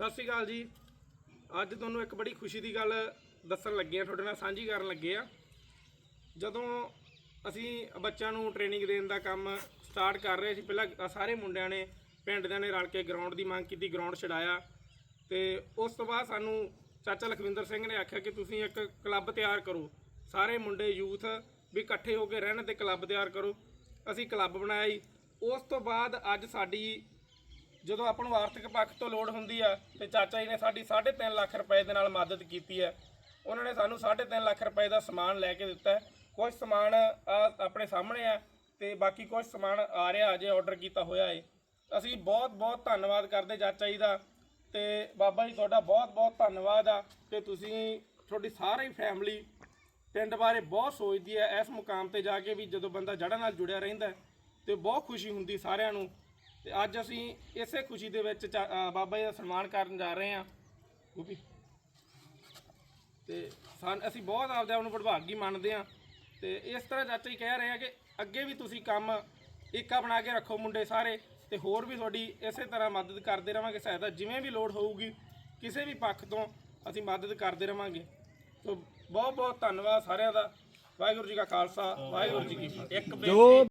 ਸਤਿ ਸ਼੍ਰੀ ਅਕਾਲ ਜੀ। ਅੱਜ ਤੁਹਾਨੂੰ ਇੱਕ ਬੜੀ ਖੁਸ਼ੀ ਦੀ ਗੱਲ ਦੱਸਣ ਲੱਗੇ ਆ ਤੁਹਾਡੇ ਨਾਲ ਸਾਂਝੀ ਕਰਨ ਲੱਗੇ ਆ ਜਦੋਂ ਅਸੀਂ ਬੱਚਿਆਂ ਨੂੰ ਟ੍ਰੇਨਿੰਗ ਦੇਣ ਦਾ ਕੰਮ ਸਟਾਰਟ ਕਰ ਰਹੇ ਸੀ, ਪਹਿਲਾਂ ਸਾਰੇ ਮੁੰਡਿਆਂ ਨੇ, ਪਿੰਡ ਦਿਆਂ ਨੇ ਰਲ ਕੇ ਗਰਾਊਂਡ ਦੀ ਮੰਗ ਕੀਤੀ ਗਰਾਊਂਡ ਛਡਾਇਆ। ਤੇ ਉਸ ਤੋਂ ਬਾਅਦ ਸਾਨੂੰ ਚਾਚਾ ਲਖਵਿੰਦਰ ਸਿੰਘ ਨੇ ਆਖਿਆ ਕਿ ਤੁਸੀਂ ਇੱਕ ਕਲੱਬ ਤਿਆਰ ਕਰੋ। ਸਾਰੇ ਮੁੰਡੇ, ਯੂਥ ਵੀ ਇਕੱਠੇ ਹੋ ਕੇ ਰਹਿਣ ਤੇ ਕਲੱਬ ਤਿਆਰ ਕਰੋ। ਅਸੀਂ ਕਲੱਬ ਬਣਾਇਆ ਜੀ। ਉਸ ਤੋਂ ਬਾਅਦ ਅੱਜ ਸਾਡੀ ਜਦੋਂ ਆਪਾਂ ਨੂੰ ਆਰਥਿਕ ਪੱਖ ਤੋਂ ਲੋੜ ਹੁੰਦੀ ਆ ਤੇ ਚਾਚਾ ਜੀ ਨੇ ਸਾਡੀ 3.5 ਲੱਖ ਰੁਪਏ ਦੇ ਨਾਲ ਮਦਦ ਕੀਤੀ ਹੈ। ਉਹਨਾਂ ਨੇ ਸਾਨੂੰ 3.5 ਲੱਖ ਰੁਪਏ ਦਾ ਸਮਾਨ ਲੈ ਕੇ ਦਿੱਤਾ ਹੈ। ਕੁਝ ਸਮਾਨ ਆ ਆਪਣੇ ਸਾਹਮਣੇ ਆ ਤੇ ਬਾਕੀ ਕੁਝ ਸਮਾਨ ਆ ਰਿਹਾ ਅਜੇ ਆਰਡਰ ਕੀਤਾ ਹੋਇਆ ਹੈ ਅਸੀਂ ਬਹੁਤ ਬਹੁਤ ਧੰਨਵਾਦ ਕਰਦੇ ਚਾਚਾ ਜੀ ਦਾ ਤੇ ਬਾਬਾ ਜੀ ਤੁਹਾਡਾ ਬਹੁਤ ਬਹੁਤ ਧੰਨਵਾਦ ਆ ਕਿ ਤੁਸੀਂ ਤੁਹਾਡੀ ਸਾਰੀ ਫੈਮਿਲੀ ਪਿੰਡ ਬਾਰੇ ਬਹੁਤ ਸੋਚਦੀ ਹੈ। ਇਸ ਮੁਕਾਮ ਤੇ ਜਾ ਕੇ ਵੀ ਜਦੋਂ ਬੰਦਾ ਜੜ੍ਹਾਂ ਨਾਲ ਜੁੜਿਆ ਰਹਿੰਦਾ ਹੈ, ਤੇ ਬਹੁਤ ਖੁਸ਼ੀ ਹੁੰਦੀ ਸਾਰਿਆਂ ਨੂੰ। ਤੇ ਅੱਜ ਅਸੀਂ ਇਸੇ ਖੁਸ਼ੀ ਦੇ ਵਿੱਚ ਚਾ- ਅ, ਬਾਬਾ ਜੀ ਦਾ ਸਨਮਾਨ ਕਰਨ ਜਾ ਰਹੇ ਹਾਂ। ਗੋਪੀ। ਤੇ ਸਾਨ ਅਸੀਂ ਬਹੁਤ ਆਪਦੇ ਆਪ ਨੂੰ ਪ੍ਰਭਾਗੀ ਮੰਨਦੇ ਹਾਂ। ਤੇ ਇਸ ਤਰ੍ਹਾਂ ਚਾਚਾ ਜੀ ਕਹਿ ਰਹੇ ਆ ਕਿ ਅੱਗੇ ਵੀ ਤੁਸੀਂ ਕੰਮ ਏਕਾ ਬਣਾ ਕੇ ਰੱਖੋ ਮੁੰਡੇ ਸਾਰੇ ਤੇ ਹੋਰ ਵੀ ਤੁਹਾਡੀ ਇਸੇ ਤਰ੍ਹਾਂ ਮਦਦ ਕਰਦੇ ਰਵਾਂਗੇ ਸਹਾਇਤਾ ਜਿਵੇਂ ਵੀ ਲੋੜ ਹੋਊਗੀ ਕਿਸੇ ਵੀ ਪੱਖ ਤੋਂ ਅਸੀਂ ਮਦਦ ਕਰਦੇ ਰਵਾਂਗੇ। ਸੋ ਬਹੁਤ ਬਹੁਤ ਧੰਨਵਾਦ ਸਾਰਿਆਂ ਦਾ। ਵਾਹਿਗੁਰੂ ਜੀ ਕਾ ਖਾਲਸਾ ਵਾਹਿਗੁਰੂ ਜੀ ਕੀ ਫਤਿਹ। ਇੱਕ ਬੇਨਤੀ